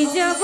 আমি যাব